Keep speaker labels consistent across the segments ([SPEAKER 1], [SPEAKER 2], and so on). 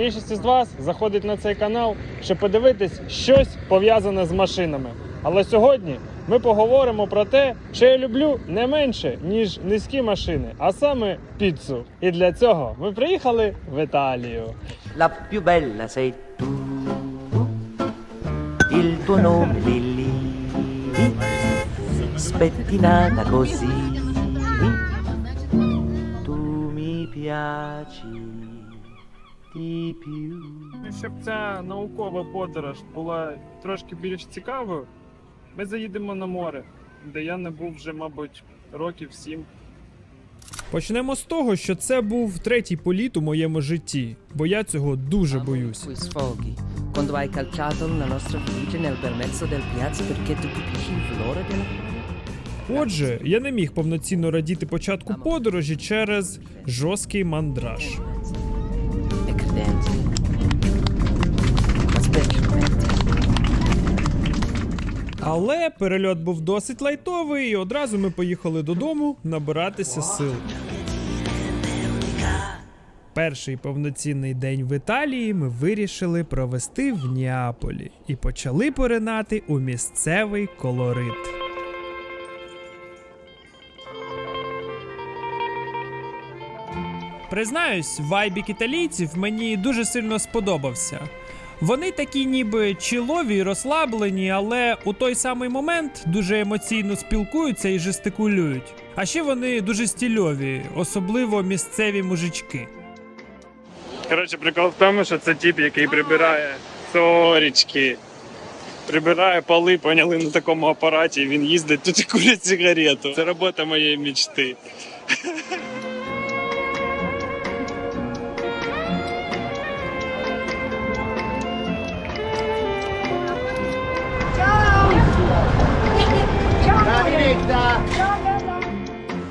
[SPEAKER 1] більшість із вас заходить на цей канал, щоб подивитись щось пов'язане з машинами. Але сьогодні ми поговоримо про те, що я люблю не менше, ніж низькі машини, а саме піцу. І для цього ми приїхали в Італію.
[SPEAKER 2] La più bella sei tu, il tuo nome Lily, spettinata così, tu mi piaci.
[SPEAKER 1] Щоб ця наукова подорож була трошки більш цікавою, ми заїдемо на море, де я не був вже, мабуть, років сім.
[SPEAKER 3] Почнемо з того, що це був третій політ у моєму житті, бо я цього дуже боюсь.
[SPEAKER 4] Quando hai calciato la nostra felice nel bel mezzo del piazza perché tu capisci il valore della?
[SPEAKER 3] Отже, я не міг повноцінно радіти початку подорожі через жорсткий мандраж.
[SPEAKER 4] Ma.
[SPEAKER 3] Але перельот був досить лайтовий, і одразу ми поїхали додому набиратися сил. Перший повноцінний день в Італії ми вирішили провести в Неаполі і почали поринати у місцевий колорит. Признаюсь, вайбік італійців мені дуже сильно сподобався. Вони такі ніби чилові і розслаблені, але у той самий момент дуже емоційно спілкуються і жестикулюють. А ще вони дуже стільові, особливо місцеві мужички.
[SPEAKER 1] Коротше, прикол в тому, що це тип, який прибирає сорічки, прибирає поли, поняли на такому апараті, він їздить тут і курить сигарету. Це робота моєї мечти.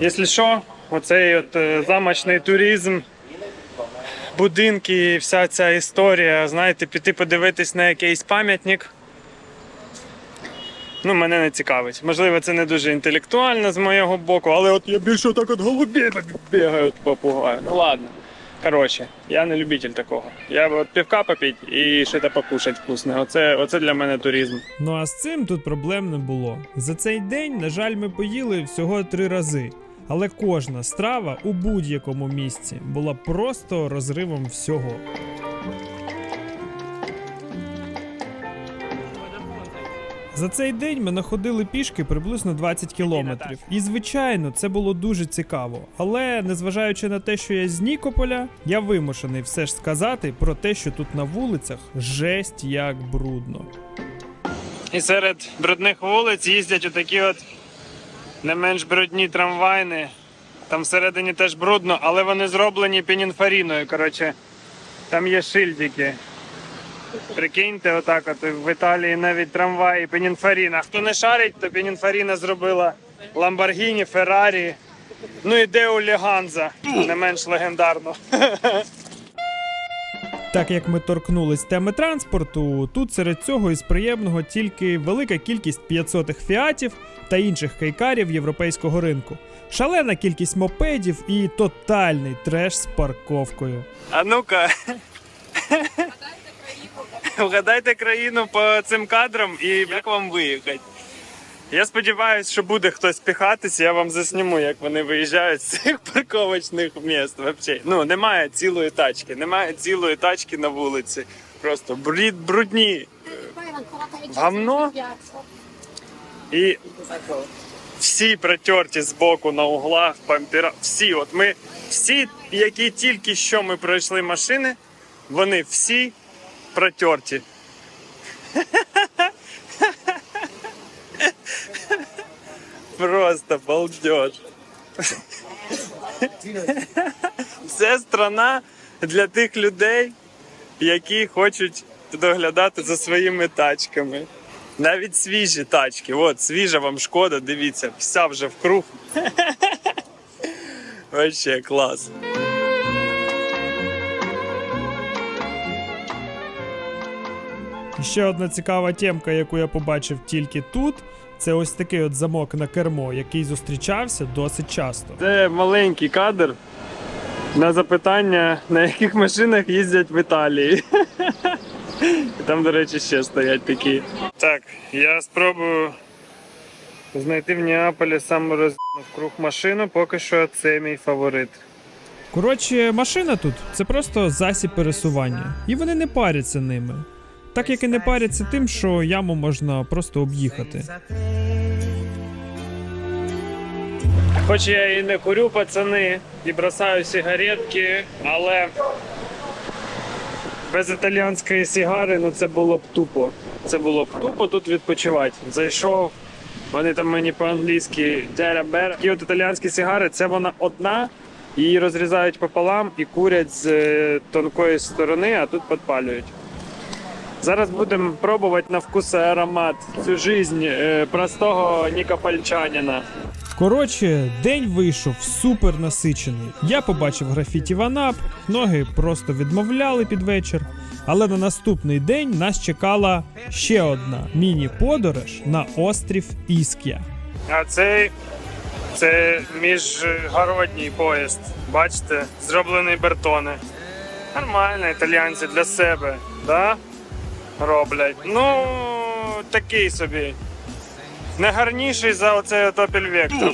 [SPEAKER 1] Якщо що, оцей от е, замочний туризм, будинки, і вся ця історія, знаєте, піти подивитись на якийсь пам'ятник. Ну, мене не цікавить. Можливо, це не дуже інтелектуально з моєго боку, але от я більше так от голубі бігають попугаю. Ну ладно. Коротше, я не любитель такого. Я от півка попіть і щось покушать вкусне. Оце, оце для мене туризм.
[SPEAKER 3] Ну а з цим тут проблем не було. За цей день, на жаль, ми поїли всього три рази. Але кожна страва у будь-якому місці була просто розривом всього. За цей день ми находили пішки приблизно 20 кілометрів. І звичайно, це було дуже цікаво. Але незважаючи на те, що я з Нікополя, я вимушений все ж сказати про те, що тут на вулицях жесть як брудно.
[SPEAKER 1] І серед брудних вулиць їздять отакі от не менш брудні трамвайни. Там всередині теж брудно, але вони зроблені пінінфаріною. Коротше, там є шильдики. Прикиньте, отак от в Італії навіть трамваї пінінфаріна. Хто не шарить, то пінінфаріна зробила Ламборгіні, Феррарі. Ну і Део Леганза, не менш легендарно.
[SPEAKER 3] Так як ми торкнулись теми транспорту, тут серед цього із приємного тільки велика кількість 500-х фіатів та інших кейкарів європейського ринку, шалена кількість мопедів і тотальний треш з парковкою.
[SPEAKER 1] А ну-ка. Вгадайте країну по цим кадрам і як вам виїхати. Я сподіваюся, що буде хтось піхатись, я вам засніму, як вони виїжджають з цих парковочних міст. Вообще. Ну, немає цілої тачки, немає цілої тачки на вулиці. Просто брід, брудні. Гамно? І всі протерті з боку на углах, пампіра. Всі, от ми всі, які тільки що ми пройшли машини, вони всі протерті. Просто балдеж. Це страна для тих людей, які хочуть доглядати за своїми тачками. Навіть свіжі тачки. От, свіжа вам шкода, дивіться, вся вже в круг. Вообще клас.
[SPEAKER 3] Ще одна цікава темка, яку я побачив тільки тут, це ось такий от замок на кермо, який зустрічався досить часто.
[SPEAKER 1] Це маленький кадр. на запитання, на яких машинах їздять в Італії. Там, до речі, ще стоять такі. Так, я спробую знайти в Неаполі саму круг машину, поки що це мій фаворит.
[SPEAKER 3] Коротше, машина тут це просто засіб пересування, і вони не паряться ними. Так як і не паряться тим, що яму можна просто об'їхати.
[SPEAKER 1] Хоч я і не курю, пацани, і бросаю сигаретки, але без італіянської сигари ну це було б тупо. Це було б тупо тут відпочивати. Зайшов, вони там мені по-англійськи дера-бера. І от італіянські сигари, це вона одна, її розрізають пополам і курять з е, тонкої сторони, а тут підпалюють. Зараз будемо пробувати на вкус і аромат цю жизнь е, простого нікопольчанина.
[SPEAKER 3] Коротше, день вийшов супер насичений. Я побачив графіті ванап, ноги просто відмовляли під вечір. Але на наступний день нас чекала ще одна міні-подорож на острів Іскія.
[SPEAKER 1] А цей це міжгородній поїзд. Бачите, зроблений бертони. Нормально, італіянці для себе, да? Роблять. Ну, такий собі. Не гарніший за оцей Opel Vectra.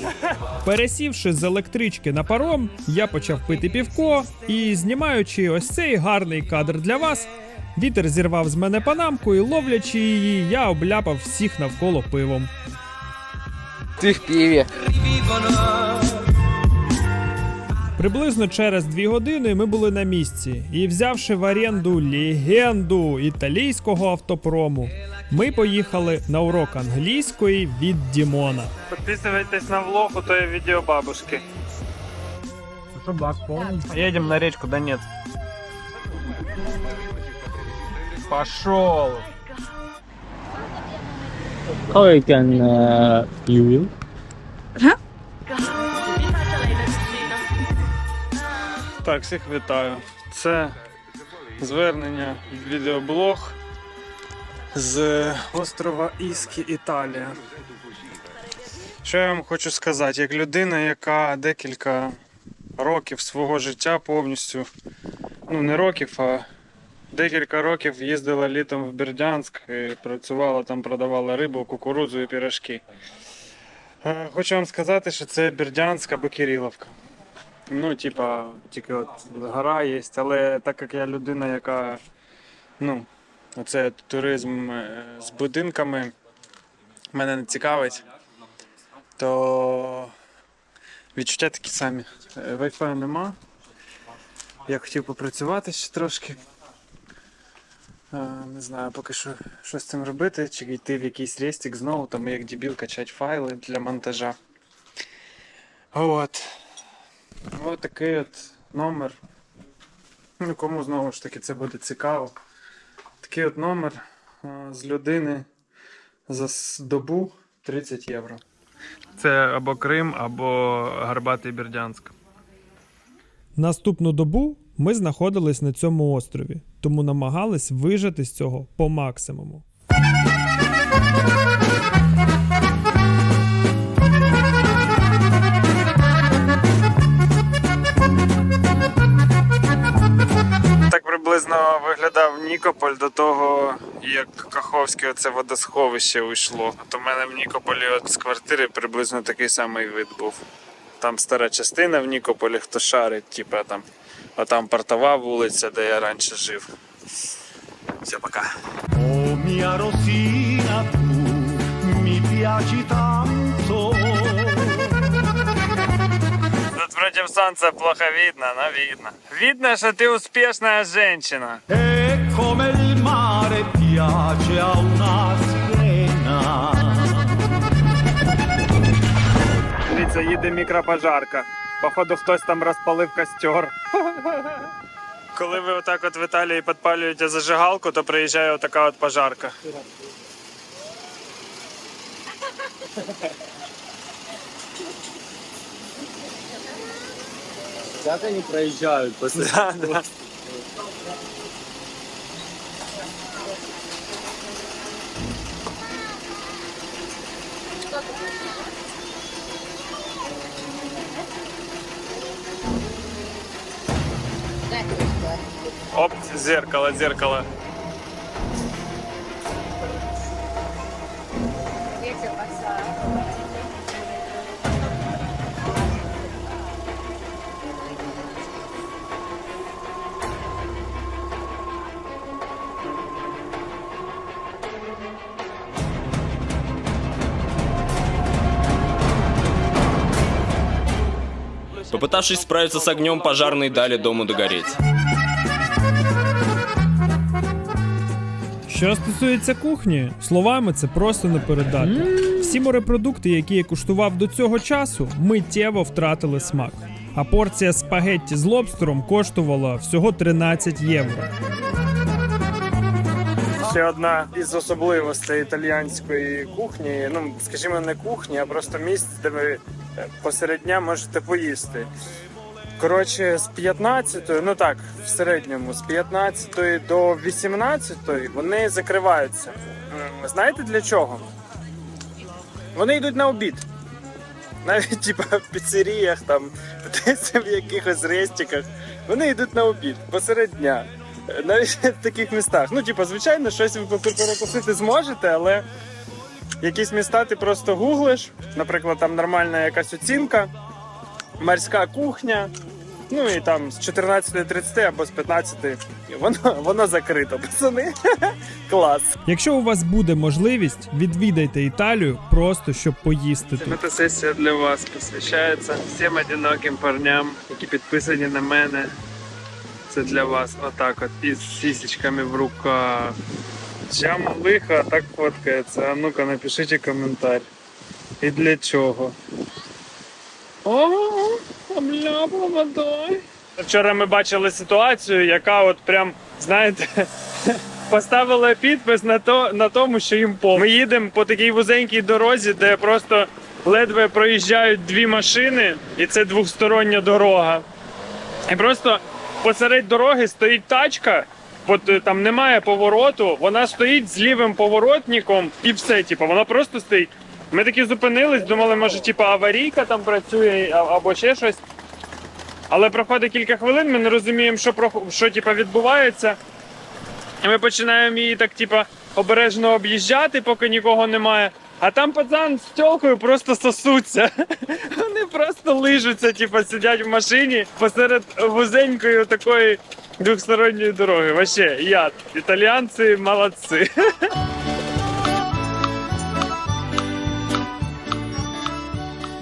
[SPEAKER 3] Пересівши з електрички на паром, я почав пити півко і, знімаючи ось цей гарний кадр для вас, вітер зірвав з мене панамку і ловлячи її, я обляпав всіх навколо пивом.
[SPEAKER 5] Ти в піві.
[SPEAKER 3] Приблизно через дві години ми були на місці, і взявши в оренду легенду італійського автопрому, ми поїхали на урок англійської від Дімона.
[SPEAKER 1] Підписуйтесь на влог у тої відео бабушки. Едем на речку Донец. Пошел.
[SPEAKER 6] How I can uh, you will?
[SPEAKER 1] Так, всіх вітаю. Це звернення відеоблог з острова Іскі, Італія. Що я вам хочу сказати, як людина, яка декілька років свого життя повністю, ну не років, а декілька років їздила літом в Бердянськ, і працювала там, продавала рибу, кукурудзу і пірожки. Е, Хочу вам сказати, що це Бердянськ або Кириловка. Ну, типа, тільки от гора є, але так як я людина, яка, ну, оце туризм е, з будинками мене не цікавить, то відчуття такі самі. Е, Wi-Fi нема. Я хотів попрацювати ще трошки. Е, Не знаю, поки що що з цим робити, чи йти в якийсь рестик знову, там як дебіл качати файли для монтажа. От. Ось такий от номер. Ну, кому знову ж таки це буде цікаво. Такий от номер з людини за добу 30 євро. Це або Крим, або Гарбатий Бердянськ.
[SPEAKER 3] Наступну добу ми знаходились на цьому острові, тому намагались вижати з цього по максимуму.
[SPEAKER 1] Приблизно виглядав Нікополь до того, як Каховське оце водосховище уйшло. От у мене в Нікополі от з квартири приблизно такий самий вид був. Там стара частина в Нікополі, хто шарить, типа там, а там портова вулиця, де я раніше жив. Все, пока.
[SPEAKER 7] Oh mia Rosina, tu mi
[SPEAKER 1] Тут плохо видно, но видно. Видно, что ты успешная женщина.
[SPEAKER 7] Sirena.
[SPEAKER 1] Дивіться, їде мікропожарка. Походу, хтось там розпалив костер. Коли ви отак от в Італії підпалюєте зажигалку, то приїжджає отака от пожарка.
[SPEAKER 6] Как они проезжают после
[SPEAKER 1] Да, да. Оп, зеркало, зеркало.
[SPEAKER 8] Попытавшись справиться с огнем, пожарные дали дому догореть.
[SPEAKER 3] Що стосується кухні, словами це просто не передати. Всі морепродукти, які я куштував до цього часу, миттєво втратили смак. А порція спагетті з лобстером коштувала всього 13 євро.
[SPEAKER 1] Ще одна із особливостей італіянської кухні. Ну, скажімо, не кухні, а просто місць, де ви е, посеред дня можете поїсти. Коротше, з 15, ну так, в середньому, з 15 до 18 вони закриваються. Знаєте для чого? Вони йдуть на обід. Навіть типа в піцеріях, там, десь в якихось рестиках. Вони йдуть на обід посеред дня. Навіть в таких містах. Ну, типа, звичайно, щось ви перекусити зможете, але якісь міста ти просто гуглиш, наприклад, там нормальна якась оцінка, морська кухня. Ну і там з 14.30 або з 15 воно, воно закрито. Пацани, клас.
[SPEAKER 3] Якщо у вас буде можливість, відвідайте Італію просто щоб поїсти тут.
[SPEAKER 1] Фотосесія для вас посвящається всім одиноким парням, які підписані на мене. Це для вас отак от із сісечками в руках. Чим лиха так фоткається? А ну-ка напишіть коментар. І для чого? О, обляпла водой. Вчора ми бачили ситуацію, яка от прям, знаєте, поставила підпис на, то, на тому, що їм по. Ми їдемо по такій вузенькій дорозі, де просто ледве проїжджають дві машини, і це двостороння дорога. І просто посеред дороги стоїть тачка, от е, там немає повороту, вона стоїть з лівим поворотником і все, типу, вона просто стоїть. Ми такі зупинились, думали, може, типу, аварійка там працює або ще щось. Але проходить кілька хвилин, ми не розуміємо, що, що типу, відбувається. І ми починаємо її так, типа, обережно об'їжджати, поки нікого немає. А там пацан з тілкою просто сосуться. Вони просто лижуться, типа, сидять в машині посеред вузенької такої двохсторонньої дороги. Вообще, яд. Італіянці молодці.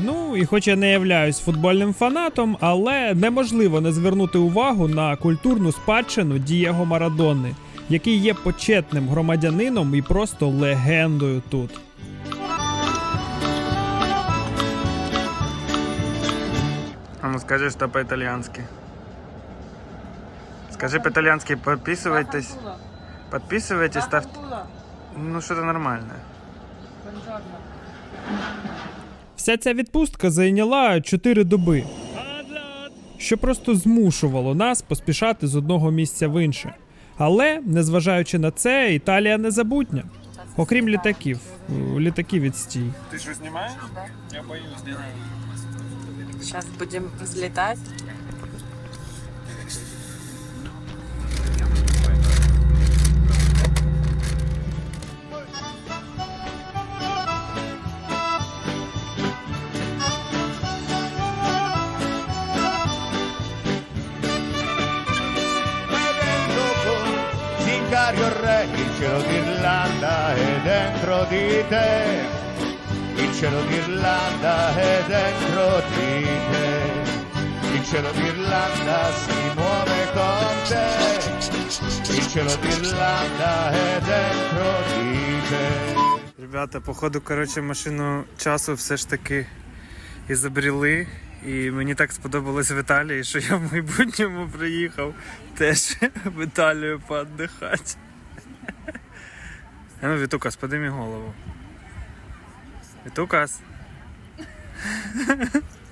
[SPEAKER 3] Ну і хоч я не являюсь футбольним фанатом, але неможливо не звернути увагу на культурну спадщину Дієго Марадони, який є почетним громадянином і просто легендою тут.
[SPEAKER 1] Ну скажи, що по-італійськи. Скажи по-італійськи, підписуйтесь. Підписуйтесь, ставте. Ну, що то нормальне.
[SPEAKER 3] Вся ця відпустка зайняла 4 доби, що просто змушувало нас поспішати з одного місця в інше. Але, незважаючи на це, Італія незабутня. Окрім літаків, літаки відстій.
[SPEAKER 1] Ти що знімаєш? Я боюсь.
[SPEAKER 9] Сейчас будем взлетать.
[SPEAKER 7] Zingario il re, il cielo d'Irlanda è dentro di te. D'Irlanda è dentro di te. Il cielo d'Irlanda si muove con te. Il cielo d'Irlanda è dentro di te.
[SPEAKER 1] Ребята, походу, коротше, машину часу все ж таки ізобрели. І мені так сподобалось в Італії, що я в майбутньому приїхав теж в Італію поотдихати. Ну, Вітукас, подими голову. Вітукас.